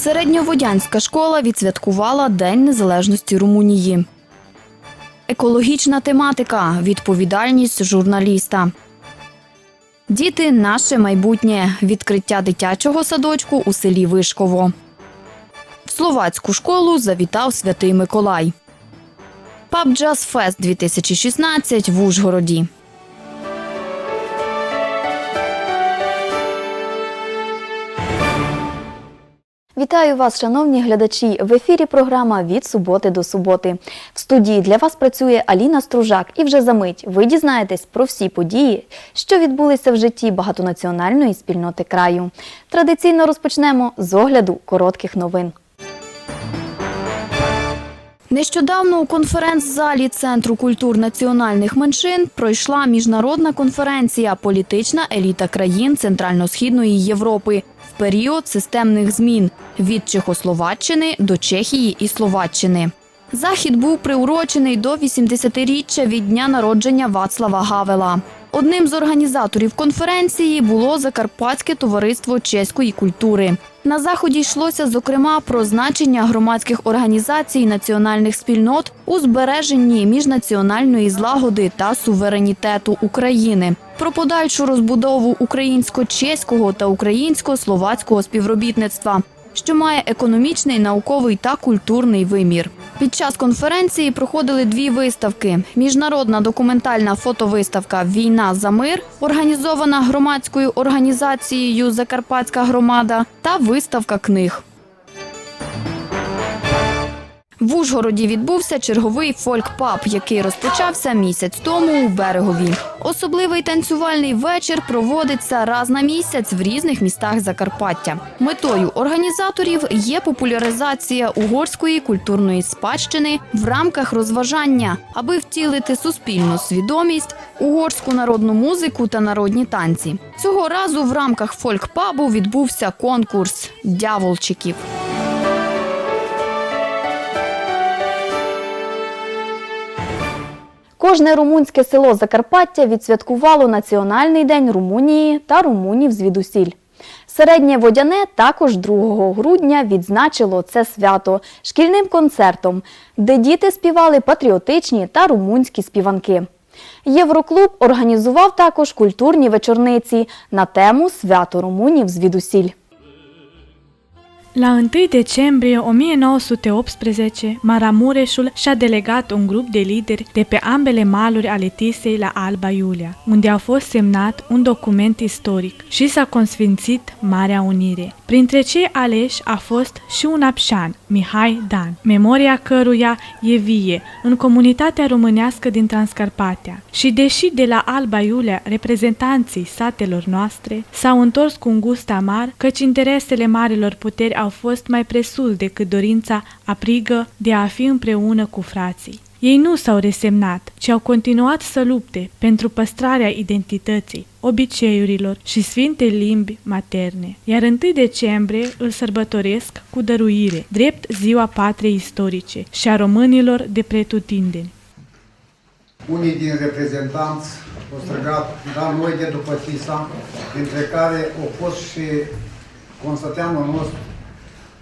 Середньоводянська школа відсвяткувала День Незалежності Румунії. Екологічна тематика. Відповідальність журналіста. Діти наше майбутнє. Відкриття дитячого садочку у селі Вишково. В словацьку школу завітав Святий Миколай. Паб Джаз Фест 2016 в Ужгороді. Вітаю вас, шановні глядачі. В ефірі програма від суботи до суботи. В студії для вас працює Аліна Стружак. І вже за мить ви дізнаєтесь про всі події, що відбулися в житті багатонаціональної спільноти краю. Традиційно розпочнемо з огляду коротких новин. Нещодавно у конференц-залі Центру культур національних меншин пройшла міжнародна конференція Політична еліта країн Центрально-східної Європи в період системних змін від Чехословаччини до Чехії і Словаччини. Захід був приурочений до 80-річчя від дня народження Вацлава Гавела. Одним з організаторів конференції було Закарпатське товариство чеської культури. На заході йшлося зокрема про значення громадських організацій національних спільнот у збереженні міжнаціональної злагоди та суверенітету України, про подальшу розбудову українсько-чеського та українсько-словацького співробітництва, що має економічний, науковий та культурний вимір. Під час конференції проходили дві виставки: міжнародна документальна фотовиставка Війна за мир, організована громадською організацією Закарпатська громада, та виставка книг. В Ужгороді відбувся черговий фольк-паб, який розпочався місяць тому у берегові. Особливий танцювальний вечір проводиться раз на місяць в різних містах Закарпаття. Метою організаторів є популяризація угорської культурної спадщини в рамках розважання, аби втілити суспільну свідомість, угорську народну музику та народні танці. Цього разу в рамках фольк-пабу відбувся конкурс дяволчиків. Кожне румунське село Закарпаття відсвяткувало Національний день Румунії та румунів звідусіль. Середнє водяне також 2 грудня відзначило це свято шкільним концертом, де діти співали патріотичні та румунські співанки. Євроклуб організував також культурні вечорниці на тему Свято румунів звідусіль. La 1 decembrie 1918, Maramureșul și-a delegat un grup de lideri de pe ambele maluri ale Tisei la Alba Iulia, unde a fost semnat un document istoric și s-a consfințit Marea Unire. Printre cei aleși a fost și un apșan, Mihai Dan, memoria căruia e vie în comunitatea românească din Transcarpatia. Și deși de la Alba Iulia reprezentanții satelor noastre s-au întors cu un gust amar, căci interesele marilor puteri au fost mai presus decât dorința aprigă de a fi împreună cu frații. Ei nu s-au resemnat, ci au continuat să lupte pentru păstrarea identității, obiceiurilor și sfintei limbi materne. Iar 1 decembrie îl sărbătoresc cu dăruire, drept ziua patriei istorice și a românilor de pretutindeni. Unii din reprezentanți au strigat, da, noi de după Tisa, dintre care au fost și Constantinul nostru,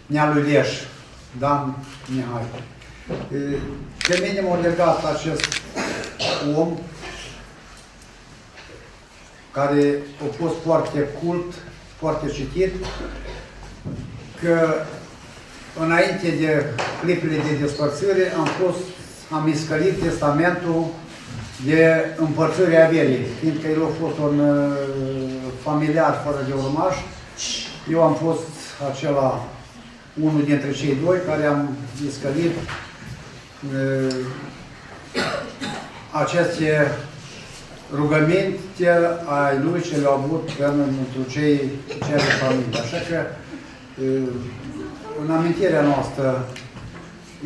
Nealui Leș, Dan Mihai. E, Pe mine m-a legat acest om care a fost foarte cult, foarte citit, că înainte de clipele de despărțire am fost, am iscălit testamentul de împărțire averii, fiindcă el a fost un uh, familiar fără de urmaș. Eu am fost acela, unul dintre cei doi care am iscălit uh, aceste rugăminte ai lui ce le-au avut pentru cei cei de familie. Așa că uh, în amintirea noastră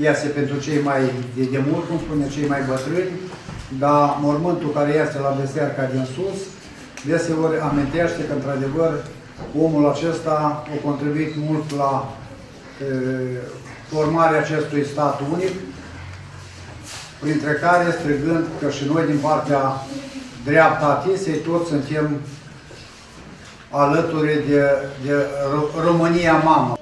iese pentru cei mai de demult, cum spune, cei mai bătrâni, dar mormântul care este la Beserca din sus, deseori amintește că, într-adevăr, omul acesta a contribuit mult la e, formarea acestui stat unic, printre care strigând că și noi din partea dreapta a Tisei toți suntem alături de, de Ro- România mamă.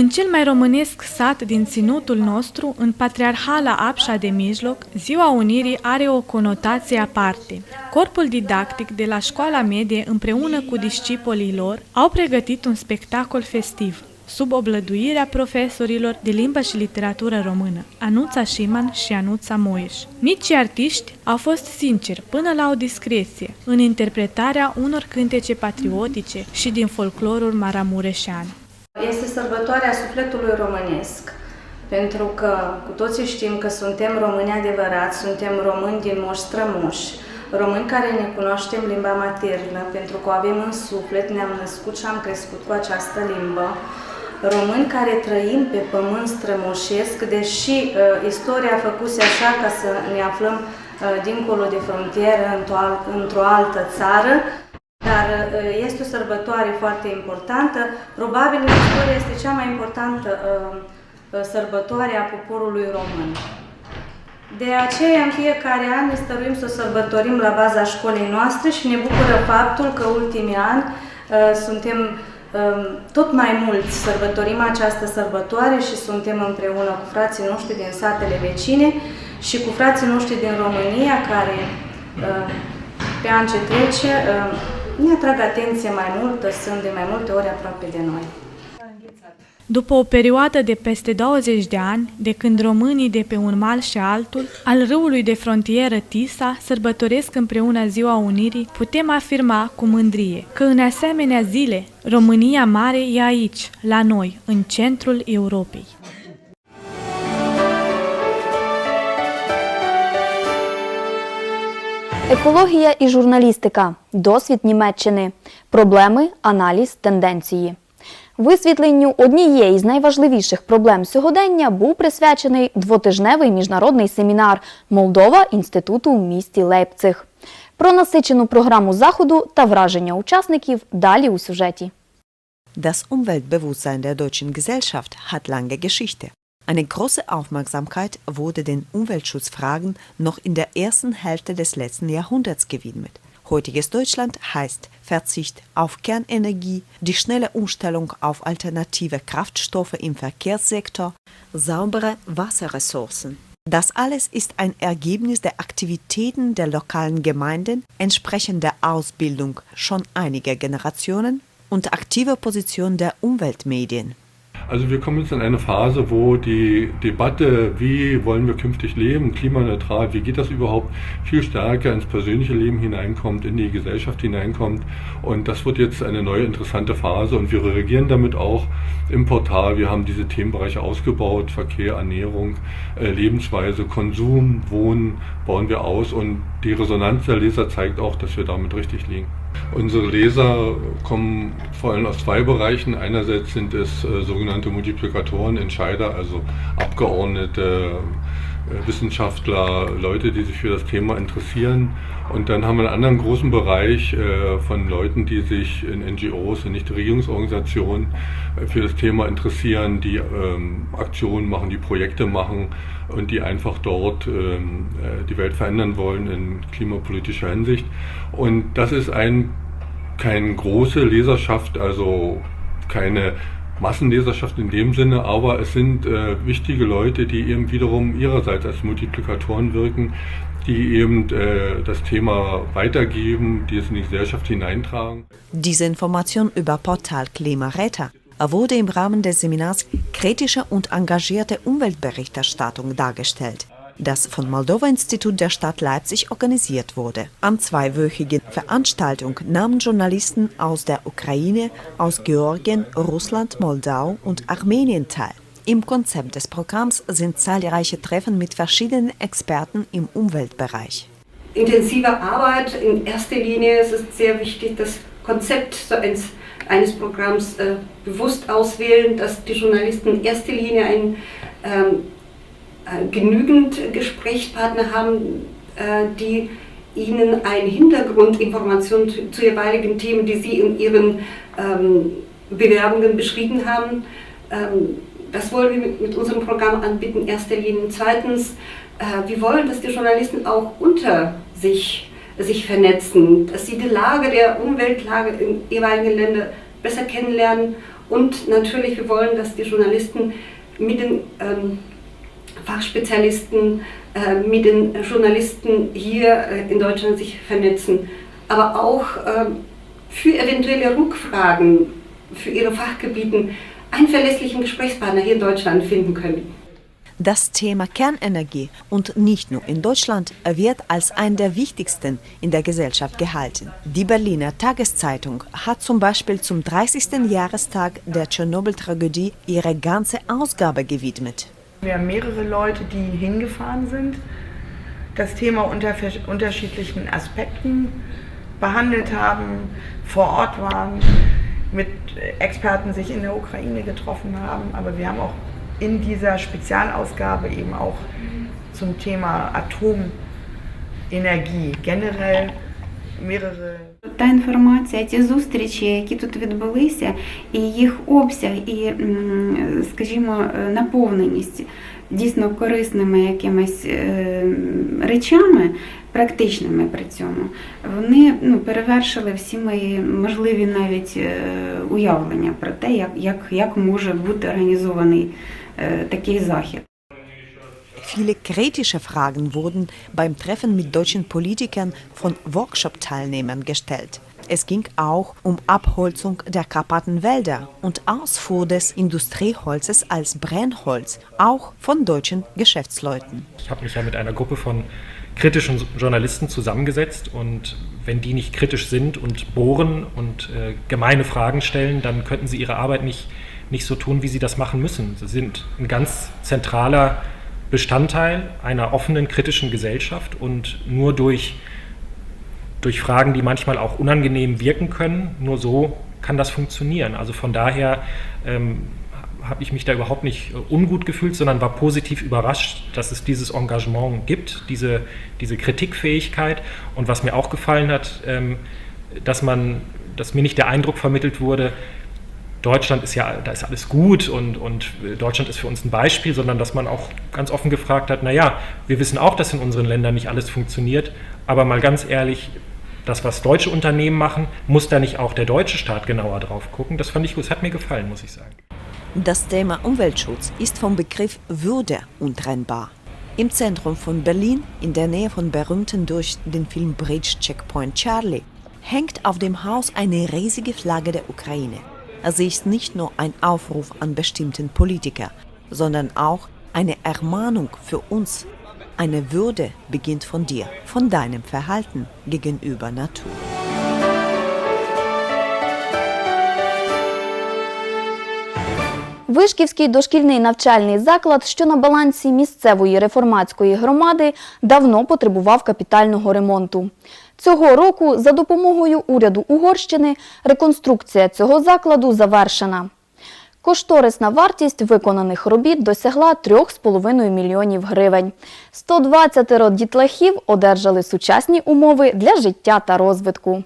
În cel mai românesc sat din ținutul nostru, în Patriarhala Apșa de Mijloc, Ziua Unirii are o conotație aparte. Corpul didactic de la școala medie împreună cu discipolii lor au pregătit un spectacol festiv sub oblăduirea profesorilor de limbă și literatură română, Anuța Șiman și Anuța Moiș. Micii artiști au fost sinceri până la o discreție în interpretarea unor cântece patriotice și din folclorul maramureșean. Este sărbătoarea sufletului românesc, pentru că cu toții știm că suntem români adevărați, suntem români din moși strămoși, români care ne cunoaștem limba maternă, pentru că o avem în suflet, ne-am născut și am crescut cu această limbă, români care trăim pe pământ strămoșesc, deși uh, istoria a făcuse așa ca să ne aflăm uh, dincolo de frontieră, într-o, al- într-o altă țară, dar uh, este o sărbătoare foarte importantă. Probabil în istorie este cea mai importantă uh, uh, sărbătoare a poporului român. De aceea, în fiecare an ne stăruim să o sărbătorim la baza școlii noastre și ne bucură faptul că ultimii ani uh, suntem um, tot mai mulți sărbătorim această sărbătoare și suntem împreună cu frații noștri din satele vecine și cu frații noștri din România care uh, pe an ce trece uh, ne atrag atenție mai multă, sunt de mai multe ori aproape de noi. După o perioadă de peste 20 de ani, de când românii de pe un mal și altul al râului de frontieră Tisa sărbătoresc împreună Ziua Unirii, putem afirma cu mândrie că în asemenea zile, România Mare e aici, la noi, în centrul Europei. Екологія і журналістика. Досвід Німеччини. Проблеми, аналіз, тенденції. Висвітленню однієї з найважливіших проблем сьогодення був присвячений двотижневий міжнародний семінар Молдова інституту в місті Лейпциг. Про насичену програму заходу та враження учасників далі у сюжеті. Das Umweltbewusstsein der deutschen Gesellschaft hat lange Geschichte. Eine große Aufmerksamkeit wurde den Umweltschutzfragen noch in der ersten Hälfte des letzten Jahrhunderts gewidmet. Heutiges Deutschland heißt Verzicht auf Kernenergie, die schnelle Umstellung auf alternative Kraftstoffe im Verkehrssektor, saubere Wasserressourcen. Das alles ist ein Ergebnis der Aktivitäten der lokalen Gemeinden, entsprechender Ausbildung schon einiger Generationen und aktiver Position der Umweltmedien. Also wir kommen jetzt in eine Phase, wo die Debatte, wie wollen wir künftig leben, klimaneutral, wie geht das überhaupt, viel stärker ins persönliche Leben hineinkommt, in die Gesellschaft hineinkommt. Und das wird jetzt eine neue interessante Phase und wir reagieren damit auch im Portal. Wir haben diese Themenbereiche ausgebaut, Verkehr, Ernährung, äh, Lebensweise, Konsum, Wohnen bauen wir aus und die Resonanz der Leser zeigt auch, dass wir damit richtig liegen. Unsere Leser kommen vor allem aus zwei Bereichen. Einerseits sind es äh, sogenannte Multiplikatoren, Entscheider, also Abgeordnete, Wissenschaftler, Leute, die sich für das Thema interessieren. Und dann haben wir einen anderen großen Bereich äh, von Leuten, die sich in NGOs, in Nichtregierungsorganisationen äh, für das Thema interessieren, die ähm, Aktionen machen, die Projekte machen und die einfach dort ähm, äh, die Welt verändern wollen in klimapolitischer Hinsicht. Und das ist ein, keine große Leserschaft, also keine Massenleserschaft in dem Sinne, aber es sind äh, wichtige Leute, die eben wiederum ihrerseits als Multiplikatoren wirken, die eben äh, das Thema weitergeben, die es in die Gesellschaft hineintragen. Diese Information über Portal Klimaräter wurde im Rahmen des Seminars kritische und engagierte Umweltberichterstattung dargestellt, das vom Moldova-Institut der Stadt Leipzig organisiert wurde. Am zweiwöchigen Veranstaltung nahmen Journalisten aus der Ukraine, aus Georgien, Russland, Moldau und Armenien teil. Im Konzept des Programms sind zahlreiche Treffen mit verschiedenen Experten im Umweltbereich. intensive Arbeit. In erster Linie ist es sehr wichtig, das Konzept so eines, eines Programms äh, bewusst auswählen, dass die Jeweilisten in erster Linie ein, ähm, äh, genügend Gesprächspartner haben, äh, die ihnen eine Hintergrundinformation zu, zu jeweiligen Themen, die sie in ihren ähm, Bewerbungen beschrieben haben, ähm, das wollen wir mit, mit unserem Programm anbieten, erster Linie. Zweitens, äh, wir wollen, dass die Journalisten auch unter sich, sich vernetzen, dass sie die Lage der Umweltlage in jeweiligen Ländern besser kennenlernen Und natürlich, wir wollen, dass die Journalisten mit den ähm, Fachspezialisten, äh, mit den Journalisten hier äh, in Deutschland sich vernetzen, aber auch äh, für eventuelle Rückfragen für ihre Fachgebieten einen verlässlichen Gesprächspartner hier in Deutschland finden können. Das Thema Kernenergie und nicht nur in Deutschland wird als ein der wichtigsten in der Gesellschaft gehalten. Die Berliner Tageszeitung hat zum Beispiel zum 30. Jahrestag der Tschernobyl-Tragödie ihre ganze Ausgabe gewidmet. Wir haben mehrere Leute, die hingefahren sind, das Thema unter unterschiedlichen Aspekten behandelt haben, vor Ort waren, mit Experten sich in der Ukraine getroffen haben. Aber wir haben auch in dieser Spezialausgabe eben auch zum Thema Atomenergie generell mehrere Та інформація, ті зустрічі, які тут відбулися, і їх обсяг, і, скажімо, е, наповненість дійсно корисними якимись е, речами, практичними при цьому, вони ну, перевершили всі мої можливі навіть е, уявлення про те, як, як, як може бути організований такий захід. Viele kritische Fragen wurden beim Treffen mit deutschen Politikern von Workshop-Teilnehmern gestellt. Es ging auch um Abholzung der Karpatenwälder und Ausfuhr des Industrieholzes als Brennholz, auch von deutschen Geschäftsleuten. Ich habe mich ja mit einer Gruppe von kritischen Journalisten zusammengesetzt und wenn die nicht kritisch sind und bohren und äh, gemeine Fragen stellen, dann könnten sie ihre Arbeit nicht, nicht so tun, wie sie das machen müssen. Sie sind ein ganz zentraler Bestandteil einer offenen, kritischen Gesellschaft und nur durch, durch Fragen, die manchmal auch unangenehm wirken können, nur so kann das funktionieren. Also von daher ähm, habe ich mich da überhaupt nicht äh, ungut gefühlt, sondern war positiv überrascht, dass es dieses Engagement gibt, diese, diese Kritikfähigkeit. Und was mir auch gefallen hat, ähm, dass man, dass mir nicht der Eindruck vermittelt wurde, Deutschland ist ja, da ist alles gut und, und Deutschland ist für uns ein Beispiel, sondern dass man auch ganz offen gefragt hat, naja, wir wissen auch, dass in unseren Ländern nicht alles funktioniert, aber mal ganz ehrlich, das, was deutsche Unternehmen machen, muss da nicht auch der deutsche Staat genauer drauf gucken. Das fand ich gut, das hat mir gefallen, muss ich sagen. Das Thema Umweltschutz ist vom Begriff Würde untrennbar. Im Zentrum von Berlin, in der Nähe von berühmten durch den Film Bridge Checkpoint Charlie, hängt auf dem Haus eine riesige Flagge der Ukraine Sie ist nicht nur ein Aufruf an bestimmten Politiker, sondern auch eine Ermahnung für uns. Eine Würde beginnt von dir, von deinem Verhalten gegenüber Natur. Вишківський дошкільний навчальний заклад, що на балансі місцевої реформатської громади, давно потребував капітального ремонту. Цього року за допомогою уряду Угорщини реконструкція цього закладу завершена. Кошторисна вартість виконаних робіт досягла 3,5 мільйонів гривень. 120 дітлахів одержали сучасні умови для життя та розвитку.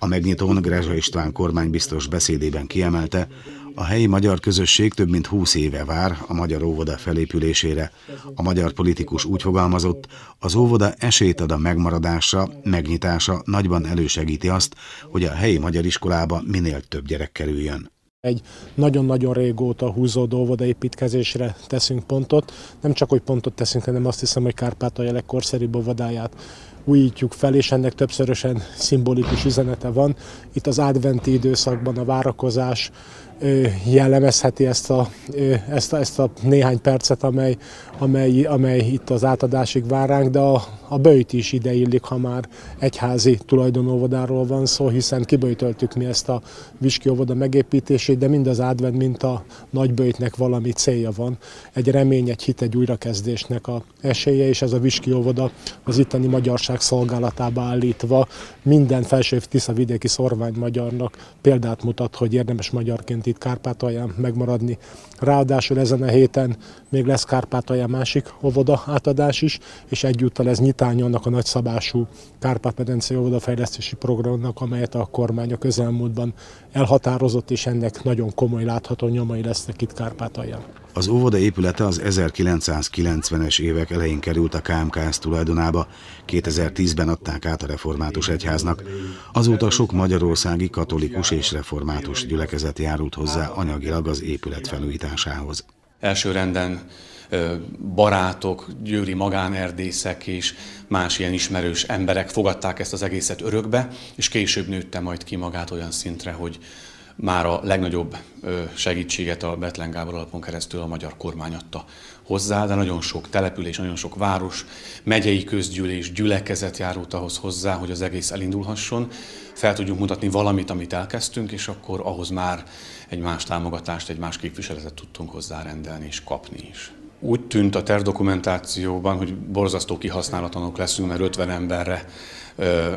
A megnyitón Grezsa István kormánybiztos beszédében kiemelte, a helyi magyar közösség több mint 20 éve vár a magyar óvoda felépülésére. A magyar politikus úgy fogalmazott, az óvoda esélyt ad a megmaradásra, megnyitása nagyban elősegíti azt, hogy a helyi magyar iskolába minél több gyerek kerüljön. Egy nagyon-nagyon régóta húzódó óvodaépítkezésre teszünk pontot. Nem csak, hogy pontot teszünk, hanem azt hiszem, hogy Kárpátalja legkorszerűbb óvodáját újítjuk fel, és ennek többszörösen szimbolikus üzenete van. Itt az adventi időszakban a várakozás jellemezheti ezt a, ezt, a, ezt a néhány percet, amely, amely, amely itt az átadásig vár ránk, de a, a böjt is ide illik, ha már egyházi tulajdonóvodáról van szó, hiszen kiböjtöltük mi ezt a Viski óvoda megépítését, de mind az advent, mint a nagyböjtnek valami célja van. Egy remény, egy hit, egy újrakezdésnek a esélye, és ez a Viski óvoda az itteni magyarság szolgálatába állítva minden felső Tisza vidéki szorvány magyarnak példát mutat, hogy érdemes magyarként itt Kárpátalján megmaradni. Ráadásul ezen a héten még lesz Kárpátalján másik óvoda átadás is, és egyúttal ez nyitánya annak a nagyszabású Kárpát-medencei óvodafejlesztési programnak, amelyet a kormány a közelmúltban elhatározott, és ennek nagyon komoly látható nyomai lesznek itt Kárpátalján. Az óvoda épülete az 1990-es évek elején került a KMKS tulajdonába, 2010-ben adták át a református egyháznak. Azóta sok magyarországi katolikus és református gyülekezet járult hozzá anyagilag az épület felújításához. elsőrenden ö, barátok, győri magánerdészek és más ilyen ismerős emberek fogadták ezt az egészet örökbe, és később nőtte majd ki magát olyan szintre, hogy már a legnagyobb segítséget a Betlen Gábor alapon keresztül a magyar kormány adta hozzá, de nagyon sok település, nagyon sok város, megyei közgyűlés, gyülekezet járult ahhoz hozzá, hogy az egész elindulhasson, fel tudjunk mutatni valamit, amit elkezdtünk, és akkor ahhoz már egy más támogatást, egy más képviseletet tudtunk hozzárendelni és kapni is. Úgy tűnt a tervdokumentációban, hogy borzasztó kihasználatlanok leszünk, mert 50 emberre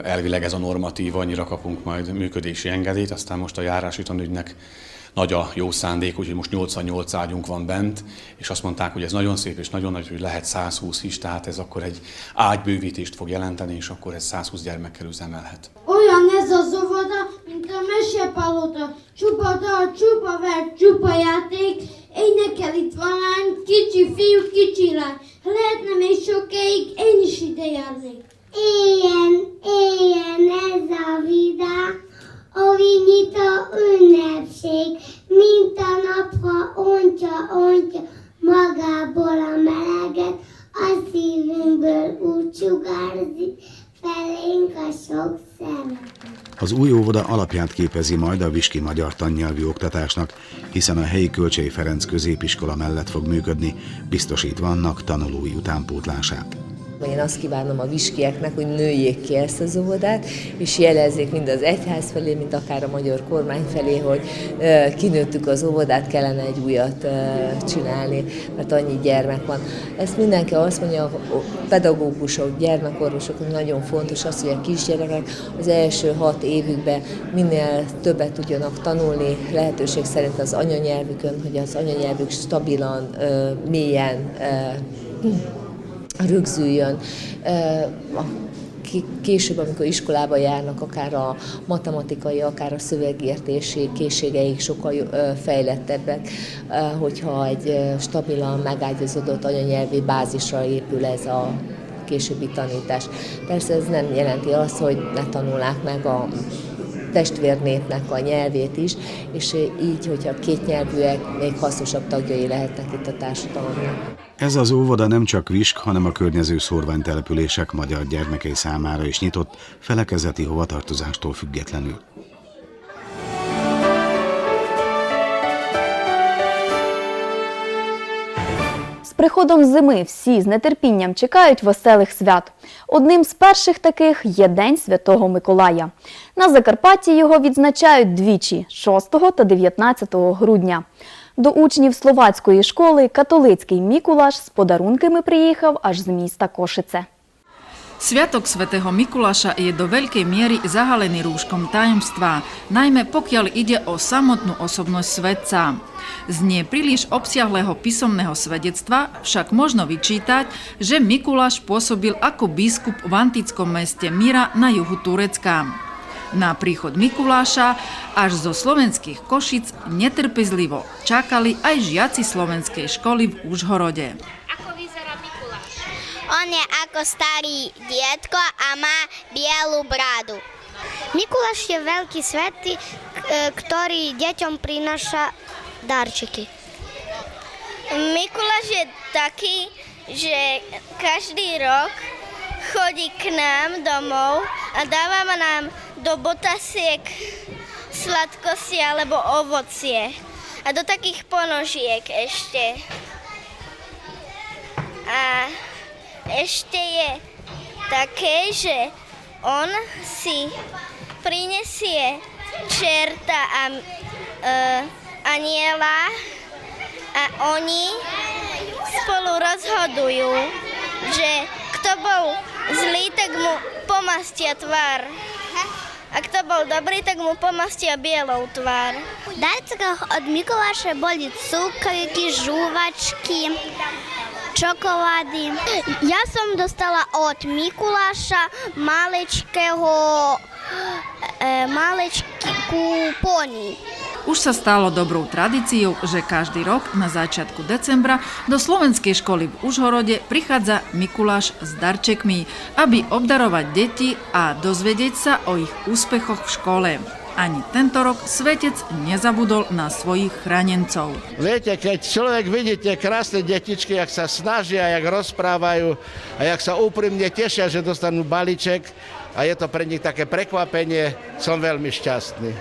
elvileg ez a normatív, annyira kapunk majd működési engedélyt, aztán most a járási tanügynek nagy a jó szándék, úgyhogy most 88 ágyunk van bent, és azt mondták, hogy ez nagyon szép és nagyon nagy, hogy lehet 120 is, tehát ez akkor egy ágybővítést fog jelenteni, és akkor ez 120 gyermekkel üzemelhet. Olyan ez az óvoda, mint a mesepalota. Csupa dal, csupa ver, csupa játék. Énekel itt van lány, kicsi fiú, kicsi lány. Ha lehetne még sokáig, én is ide járnék. Éljen, éljen ez a vidám, a vinyita ünnepség, mint a napha ontja, ontja magából a a szívünkből úgy sugárzik a sok. Az új óvoda alapját képezi majd a Viski magyar tannyelvű oktatásnak, hiszen a helyi Kölcsei Ferenc középiskola mellett fog működni, biztosítva annak tanulói utánpótlását. Én azt kívánom a viskieknek, hogy nőjék ki ezt az óvodát, és jelezzék mind az egyház felé, mind akár a magyar kormány felé, hogy kinőttük az óvodát, kellene egy újat csinálni, mert annyi gyermek van. Ezt mindenki azt mondja, a pedagógusok, gyermekorvosok, hogy nagyon fontos az, hogy a kisgyerekek az első hat évükben minél többet tudjanak tanulni, lehetőség szerint az anyanyelvükön, hogy az anyanyelvük stabilan, mélyen rögzüljön. Később, amikor iskolába járnak, akár a matematikai, akár a szövegértési készségeik sokkal fejlettebbek, hogyha egy stabilan megágyazódott anyanyelvi bázisra épül ez a későbbi tanítás. Persze ez nem jelenti azt, hogy ne tanulnák meg a testvérnépnek a nyelvét is, és így, hogyha kétnyelvűek, még hasznosabb tagjai lehetnek itt a társadalomnak. Ez az óvoda nem csak Visk, hanem a környező szórványtelepülések magyar gyermekei számára is nyitott, felekezeti hovatartozástól függetlenül. Приходом зими всі з нетерпінням чекають веселих свят. Одним з перших таких є День Святого Миколая. На Закарпатті його відзначають двічі 6 та 19 грудня. До учнів словацької школи католицький Мікулаш з подарунками приїхав аж з міста Кошице. Sviatok svätého Mikuláša je do veľkej miery zahalený rúškom tajomstva, najmä pokiaľ ide o samotnú osobnosť svetca. Z nie príliš obsiahlého písomného svedectva však možno vyčítať, že Mikuláš pôsobil ako biskup v antickom meste Mira na juhu Turecka. Na príchod Mikuláša až zo slovenských Košic netrpezlivo čakali aj žiaci slovenskej školy v Užhorode. On je ako starý dietko a má bielu bradu. Mikuláš je veľký svetý, ktorý deťom prináša darčeky. Mikuláš je taký, že každý rok chodí k nám domov a dáva nám do botasiek sladkosti alebo ovocie. A do takých ponožiek ešte. A ešte je také, že on si prinesie čerta a uh, aniela a oni spolu rozhodujú, že kto bol zlý, tak mu pomastia tvár. A kto bol dobrý, tak mu pomastia bielou tvár. V darcoch od Mikuláša boli cukriky, žúvačky, čokolády. Ja som dostala od Mikuláša malečkého, e, malečkú poni. Už sa stalo dobrou tradíciou, že každý rok na začiatku decembra do slovenskej školy v Užhorode prichádza Mikuláš s darčekmi, aby obdarovať deti a dozvedieť sa o ich úspechoch v škole. Ani tento rok svetec nezabudol na svojich chránencov. Viete, keď človek vidí tie krásne detičky, jak sa snažia, jak rozprávajú a jak sa úprimne tešia, že dostanú balíček a je to pre nich také prekvapenie, som veľmi šťastný.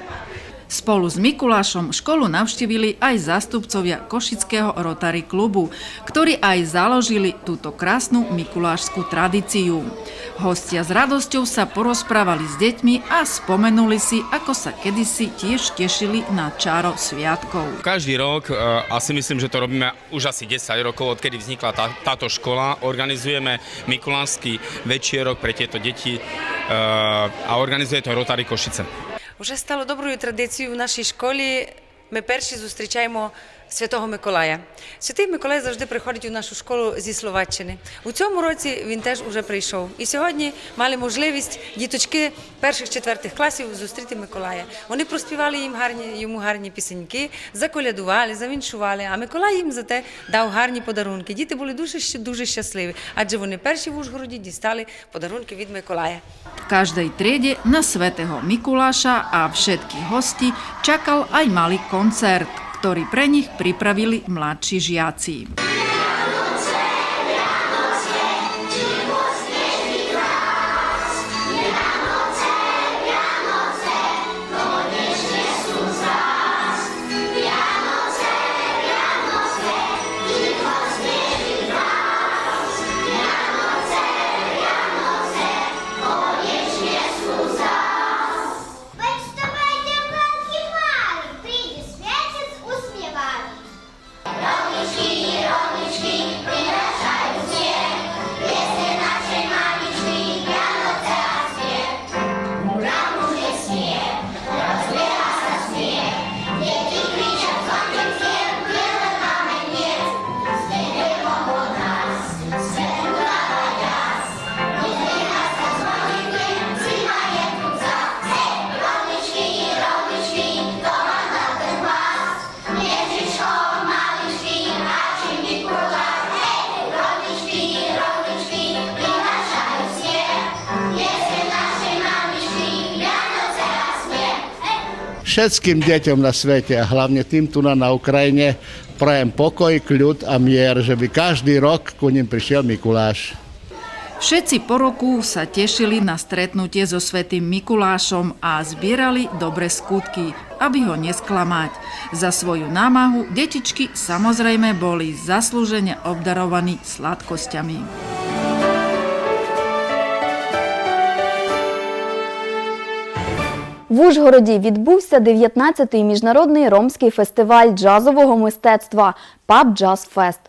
Spolu s Mikulášom školu navštívili aj zástupcovia Košického Rotary klubu, ktorí aj založili túto krásnu mikulášskú tradíciu. Hostia s radosťou sa porozprávali s deťmi a spomenuli si, ako sa kedysi tiež tešili na čaro sviatkov. Každý rok, e, asi myslím, že to robíme už asi 10 rokov, odkedy vznikla tá, táto škola, organizujeme Mikulášsky večierok pre tieto deti e, a organizuje to Rotary Košice. Уже стало доброю традицією в нашій школі. Ми перші зустрічаємо Святого Миколая. Святий Миколай завжди приходить у нашу школу зі Словаччини. У цьому році він теж уже прийшов. І сьогодні мали можливість діточки перших четвертих класів зустріти Миколая. Вони проспівали їм гарні йому гарні пісеньки, заколядували, завіншували. А Миколай їм за те дав гарні подарунки. Діти були дуже дуже щасливі, адже вони перші в Ужгороді дістали подарунки від Миколая. Každej triede na svätého Mikuláša a všetkých hostí čakal aj malý koncert, ktorý pre nich pripravili mladší žiaci. Všetkým deťom na svete a hlavne tým tu na, na Ukrajine prajem pokoj, kľud a mier, že by každý rok ku ním prišiel Mikuláš. Všetci po roku sa tešili na stretnutie so svätým Mikulášom a zbierali dobre skutky, aby ho nesklamať. Za svoju námahu detičky samozrejme boli zaslúžene obdarovaní sladkosťami. В Ужгороді відбувся 19-й міжнародний ромський фестиваль джазового мистецтва «Паб Джаз Фест».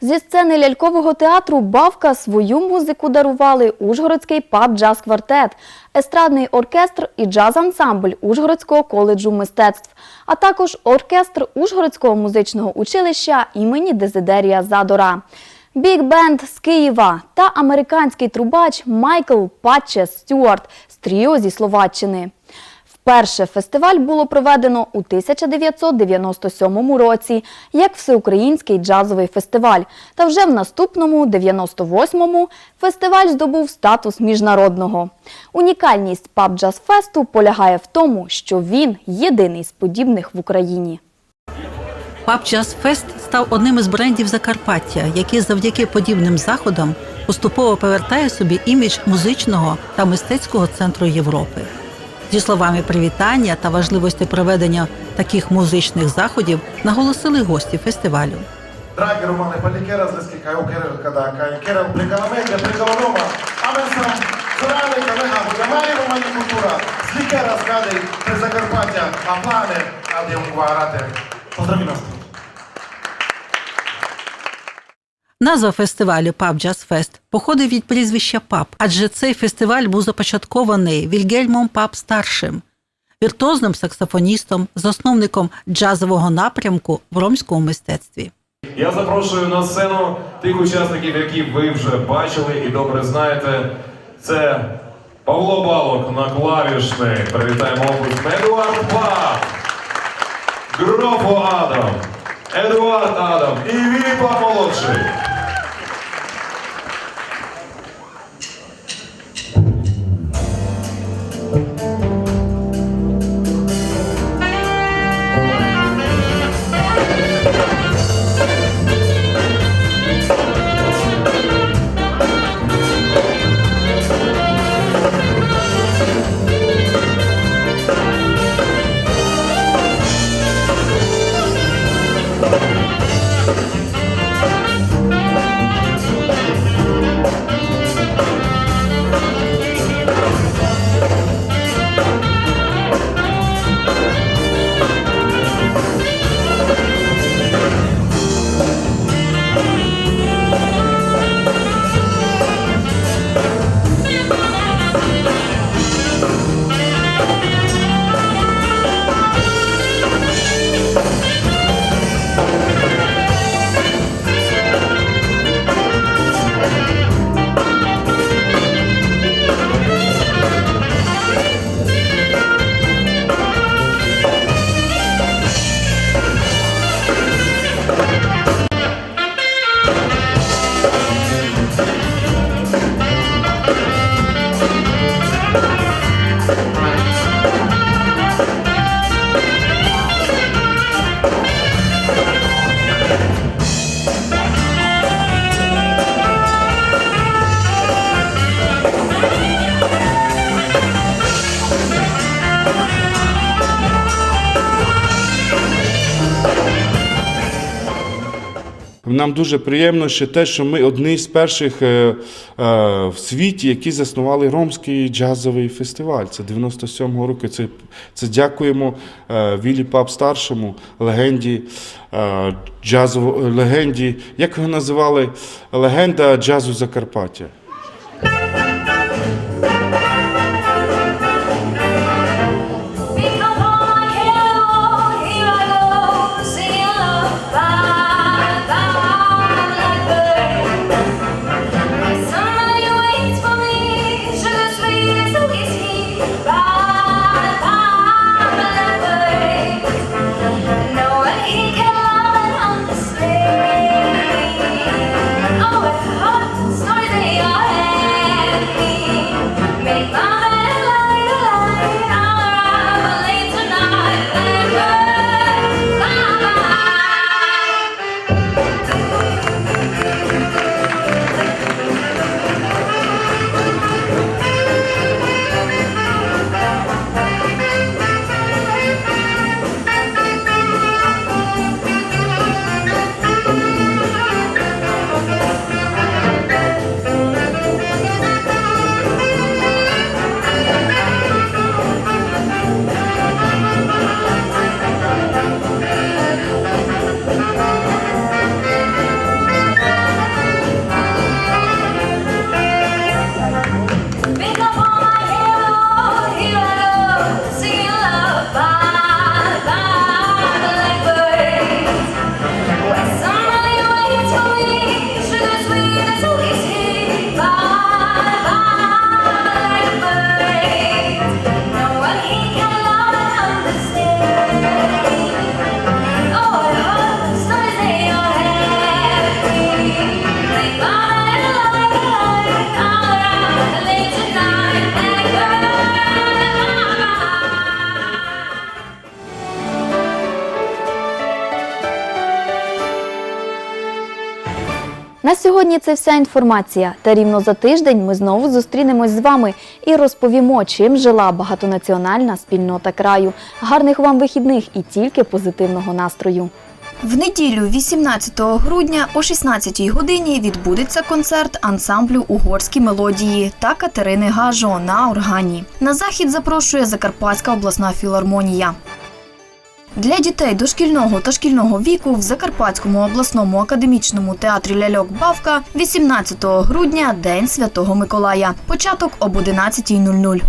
Зі сцени лялькового театру Бавка свою музику дарували Ужгородський паб джаз квартет, естрадний оркестр і джаз-ансамбль Ужгородського коледжу мистецтв, а також оркестр Ужгородського музичного училища імені Дезидерія Задора. Біг бенд з Києва та американський трубач Майкл Патче Стюарт з тріо зі Словаччини. Вперше фестиваль було проведено у 1997 році як всеукраїнський джазовий фестиваль. Та вже в наступному, 98-му, фестиваль здобув статус міжнародного. Унікальність паб джаз фесту полягає в тому, що він єдиний з подібних в Україні. Паб Джаз Фест став одним із брендів Закарпаття, який завдяки подібним заходам поступово повертає собі імідж музичного та мистецького центру Європи. Зі словами привітання та важливості проведення таких музичних заходів наголосили гості фестивалю. Dragi romane, pa nikera zleski kaj okere kada kaj kera prekala media, prekala Roma. Amen sam zorale ka meha, buda mali romani kultura. Slikera Назва фестивалю Паб Джаз Фест походить від прізвища Паб, адже цей фестиваль був започаткований Вільгельмом Паб старшим, віртуозним саксофоністом, засновником джазового напрямку в ромському мистецтві. Я запрошую на сцену тих учасників, які ви вже бачили і добре знаєте. Це Павло Балок на клавішних. Привітаємо. Едуард Пак. Грофо Адам, Едуард Адам і Віпа молодший. Нам дуже приємно ще те, що ми одні з перших е, е, в світі, які заснували ромський джазовий фестиваль. Це 97-го року. Це, це дякуємо е, Віллі Пап старшому, легенді джазово, легенді, як його називали, легенда джазу Закарпаття. На сьогодні це вся інформація. Та рівно за тиждень ми знову зустрінемось з вами і розповімо, чим жила багатонаціональна спільнота краю. Гарних вам вихідних і тільки позитивного настрою. В неділю, 18 грудня о 16 годині відбудеться концерт ансамблю Угорські мелодії та Катерини Гажо на органі. На захід запрошує Закарпатська обласна філармонія. Для дітей дошкільного та шкільного віку в Закарпатському обласному академічному театрі Ляльок Бавка 18 грудня День Святого Миколая. Початок об 11.00.